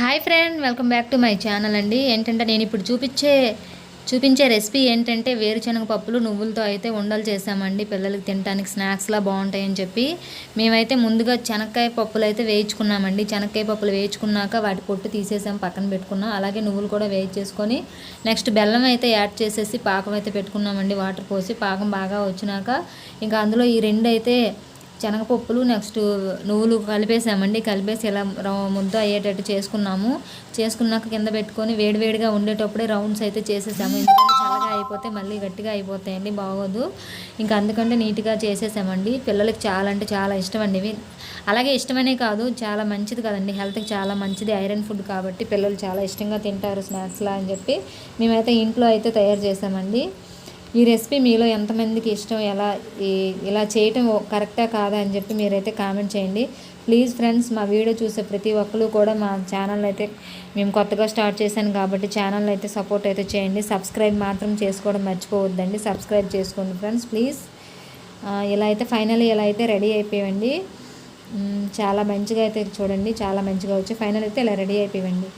Hi friend welcome back to my channel అండి. ఏంటంటే నేను ఇప్పుడు చూపించే చూపించే రెసిపీ ఏంటంటే వేరుశనగ పప్పులు నువ్వులతో అయితే ఉండలు చేసామండి. పిల్లలకి తినడానికి స్నాక్స్లా బాగుంటాయని చెప్పి. మేమైతే ముందుగా శనక్కాయ పప్పులు అయితే వేయించుకున్నామండి. శనక్కాయ పప్పులు వేయించుకున్నాక వాటి పొట్టు తీసేసాం పక్కన పెట్టుకున్నాం. అలాగే నువ్వులు కూడా వేయించేసుకొని నెక్స్ట్ బెల్లం అయితే యాడ్ చేసేసి పాకం అయితే పెట్టుకున్నామండి. వాటర్ పోసి పాకం బాగా వచ్చినాక. ఇంకా అందులో ఈ రెండు అయితే శనగపప్పులు నెక్స్ట్ నువ్వులు కలిపేసామండి. కలిపేసి ఇలా ముద్ద అయ్యేటట్టు చేసుకున్నాము. చేసుకున్నాక కింద పెట్టుకొని వేడివేడిగా ఉండేటప్పుడే రౌండ్స్ అయితే చేసేసాము. ఎందుకంటే చల్లగా అయిపోతే మళ్ళీ గట్టిగా అయిపోతాయండి బాగోదు. ఇంకా అందుకంటే నీట్గా చేసేసామండి. పిల్లలకి చాలా అంటే చాలా ఇష్టం అండి ఇవి. అలాగే ఇష్టమనే కాదు చాలా మంచిది కదండి. హెల్త్కి చాలా మంచిది ఐరన్ ఫుడ్ కాబట్టి పిల్లలు చాలా ఇష్టంగా తింటారు స్నాక్స్లా అని చెప్పి మేమైతే ఇంట్లో అయితే తయారు చేసామండి. ఈ రెసిపీ మీలో ఎంతమందికి ఇష్టం? ఎలా ఇలా చేయటం కరెక్టా కాదా అని చెప్పి మీరైతే కామెంట్ చేయండి. ప్లీజ్ ఫ్రెండ్స్ మా వీడియో చూసే ప్రతి ఒక్కరు కూడా మా ఛానల్ అయితే మేము కొత్తగా స్టార్ట్ చేశాను కాబట్టి ఛానల్ అయితే సపోర్ట్ అయితే చేయండి. సబ్స్క్రైబ్ మాత్రం చేసుకోవడం మర్చిపోవద్దండి. సబ్స్క్రైబ్ చేసుకోండి ఫ్రెండ్స్ ప్లీజ్. ఇలా అయితే ఫైనల్ ఇలా అయితే రెడీ అయిపోయండి చాలా మంచిగా అయితే చూడండి. చాలా మంచిగా వచ్చి ఫైనల్ అయితే ఇలా రెడీ అయిపోయండి